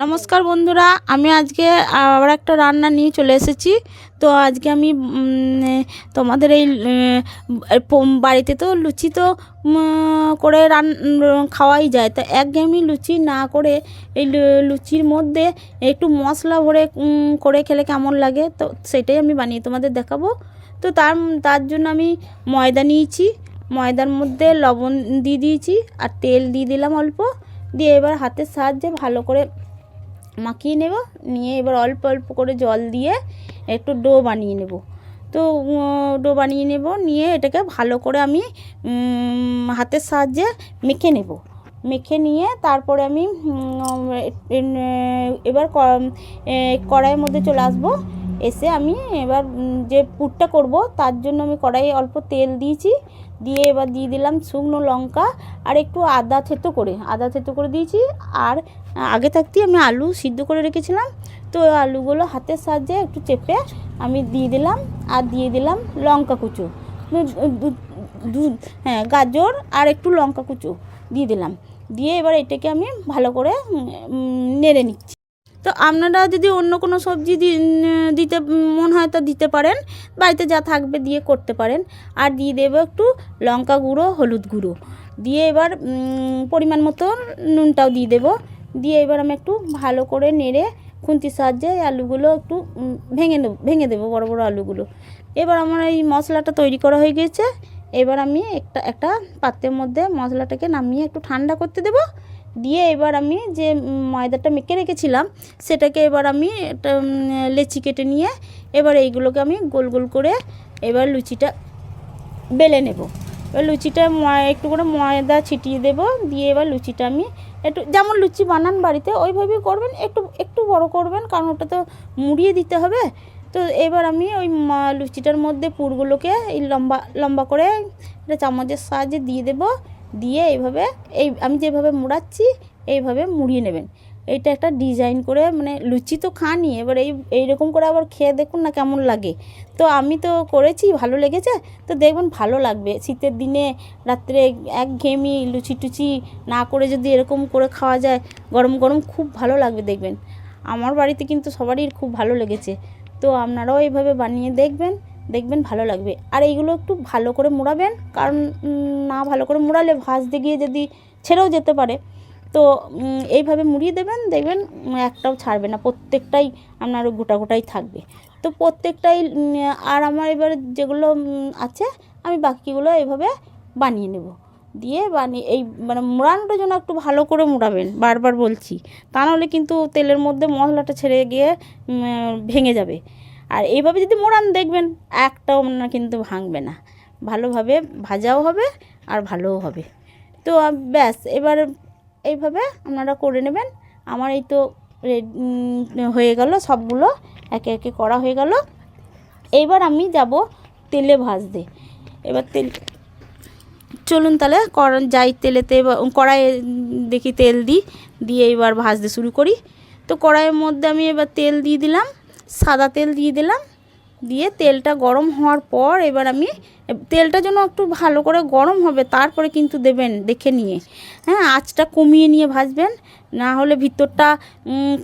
নমস্কার বন্ধুরা, আমি আজকে আবার একটা রান্না নিয়ে চলে এসেছি। তো আজকে আমি তোমাদের এই বাড়িতে তো লুচি তো করে রান, খাওয়াই যায়। তা একঘেয়েমি লুচি না করে এই লুচির মধ্যে একটু মশলা ভরে করে খেলে কেমন লাগে? তো সেটাই আমি বানিয়ে তোমাদের দেখাবো। তো তার তার জন্য আমি ময়দা নিয়েছি। ময়দার মধ্যে লবণ দিয়ে দিয়েছি, আর তেল দিয়ে দিলাম অল্প। দিয়ে এবার হাতের সাহায্যে ভালো করে মাখিয়ে নেব, নিয়ে এবার অল্প অল্প করে জল দিয়ে একটু ডো বানিয়ে নেব। তো ডো বানিয়ে নেব, নিয়ে এটাকে ভালো করে আমি হাতের সাহায্যে মেখে নেব। মেখে নিয়ে তারপরে আমি এবার কড়াইয়ের মধ্যে চলে আসব। এসে আমি এবার যে পুরটা করব, তার জন্য আমি কড়াইয়ে অল্প তেল দিয়েছি। দিয়ে এবার দিয়ে দিলাম শুকনো লঙ্কা আর একটু আদা থেতো করে। আদা থেতো করে দিয়েছি আর আগে থাকতেই আমি আলু সিদ্ধ করে রেখেছিলাম। তো আলুগুলো হাতের সাহায্যে একটু চেপে আমি দিয়ে দিলাম আর দিয়ে দিলাম লঙ্কা কুচো। হ্যাঁ গাজর আর একটু লঙ্কা কুচো দিয়ে দিলাম। দিয়ে এবার এটাকে আমি ভালো করে নেড়ে নিচ্ছি। তো আপনারা যদি অন্য কোনো সবজি দিতে, মন হয় তো দিতে পারেন, বাড়িতে যা থাকবে দিয়ে করতে পারেন। আর দিয়ে দেবো একটু লঙ্কা গুঁড়ো, হলুদ গুঁড়ো। দিয়ে এবার পরিমাণ মতো নুনটাও দিয়ে দেবো। দিয়ে এবার আমি একটু ভালো করে নেড়ে খুন্তির সাহায্যে আলুগুলো একটু ভেঙে নেব, ভেঙে দেবো বড় বড় আলুগুলো। এবার আমার এই মশলাটা তৈরি করা হয়ে গিয়েছে এবার আমি একটা একটা পাত্রের মধ্যে মশলাটাকে নামিয়ে একটু ঠান্ডা করতে দেবো। দিয়ে এবার আমি যে ময়দাটা মেখে রেখেছিলাম, সেটাকে এবার আমি লেচি কেটে নিয়ে এবার এইগুলোকে আমি গোল গোল করে এবার লুচিটা বেলে নেব। এবার লুচিটা একটু করে ময়দা ছিটিয়ে দেব, দিয়ে এবার লুচিটা আমি একটু, যেমন লুচি বানান বাড়িতে, ওইভাবেই করবেন, একটু একটু বড় করবেন, কারণ ওটা তো মুড়িয়ে দিতে হবে। তো এবার আমি ওই লুচিটার মধ্যে পুরগুলোকে এই লম্বা লম্বা করে একটা চামচের সাহায্যে দিয়ে দেব। দিয়ে এইভাবে এই, আমি যেভাবে মুড়াচ্ছি, এইভাবে মুড়িয়ে নেবেন। এইটা একটা ডিজাইন করে মানে লুচি তো খানি এবার এই, এইরকম করে আবার খেয়ে দেখুন না কেমন লাগে। তো আমি তো করেছি, ভালো লেগেছে, তো দেখবেন ভালো লাগবে। শীতের দিনে রাত্রে এক ঘেমি লুচি টুচি না করে যদি এরকম করে খাওয়া যায়, গরম গরম খুব ভালো লাগবে দেখবেন। আমার বাড়িতে কিন্তু সবারই খুব ভালো লেগেছে। তো আপনারাও এইভাবে বানিয়ে দেখবেন। দেখবেন ভালো লাগবে। আর এইগুলো একটু ভালো করে মোড়াবেন, কারণ না ভালো করে মোড়ালে ভাজতে গিয়ে যদি ছেড়েও যেতে পারে। তো এইভাবে মুড়িয়ে দেবেন, দেখবেন একটাও ছাড়বে না, প্রত্যেকটাই আপনার গোটা গোটাই থাকবে। তো প্রত্যেকটাই আর আমার এবার যেগুলো আছে, আমি বাকিগুলো এইভাবে বানিয়ে নেব। দিয়ে বানিয়ে, এই মানে মোড়ানোটা যেন একটু ভালো করে মোড়াবেন, বারবার বলছি। তা নাহলে কিন্তু তেলের মধ্যে মশলাটা ছেড়ে গিয়ে ভেঙে যাবে। আর এইভাবে যদি মোড়ান দেখবেন, একটাও না কিন্তু ভাঙবে না। ভালোভাবে ভাজাও হবে আর ভালোও হবে। তো ব্যাস, এবার এইভাবে আপনারা করে নেবেন। আমার এই তো হয়ে গেল সবগুলো, একে একে করা হয়ে গেল। এইবার আমি যাব তেলে ভাজতে। এবার তেল, চলুন তাহলে যাই তেলেতে কড়াইয়ে দেখি তেল দিই, দিয়ে এবার ভাজতে শুরু করি। তো কড়াইয়ের মধ্যে আমি এবার তেল দিয়ে দিলাম। সাদা তেল দিয়ে দিলাম। দিয়ে তেলটা গরম হওয়ার পর এবার আমি, তেলটা যেন একটু ভালো করে গরম হবে, তারপরে কিন্তু দেবেন, দেখে নিয়ে। হ্যাঁ আঁচটা কমিয়ে নিয়ে ভাজবেন, না হলে ভিতরটা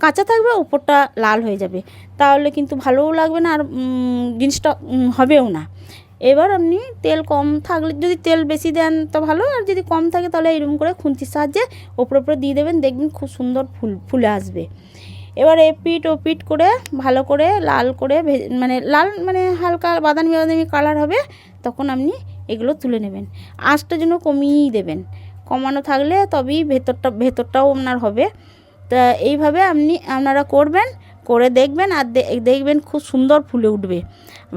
কাঁচা থাকবে, উপরটা লাল হয়ে যাবে। তাহলে কিন্তু ভালোও লাগবে না আর জিনিসটা হবেও না। এবার আপনি তেল কম থাকলে, যদি তেল বেশি দেন তো ভালো, আর যদি কম থাকে তাহলে এরকম করে খুন্তির সাহায্যে ওপরে ওপরে দিয়ে দেবেন, দেখবেন খুব সুন্দর ফুল, ফুলে আসবে। এবার এপিট ওপিট করে ভালো করে লাল করে মানে লাল মানে হালকা বাদামি বাদামি কালার হবে, তখন আপনি এগুলো তুলে নেবেন। আঁচটা যেন কমিয়েই দেবেন। কমানো থাকলে তবেই ভেতরটা, ভেতরটাও আপনার হবে। তা এইভাবে আপনি, আপনারা করবেন, করে দেখবেন আর দেখবেন খুব সুন্দর ফুলে উঠবে।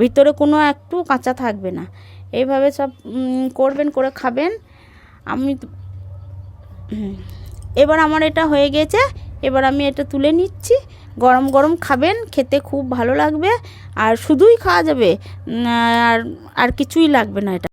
ভিতরে কোনো একটু কাঁচা থাকবে না। এইভাবে সব করবেন, করে খাবেন। আমি এবার আমার এটা হয়ে গেছে। এবার আমি এটা তুলে নিচ্ছি। গরম গরম খাবেন, খেতে খুব ভালো লাগবে। আর শুধুই খাওয়া যাবে আর আর কিছুই লাগবে না এটা।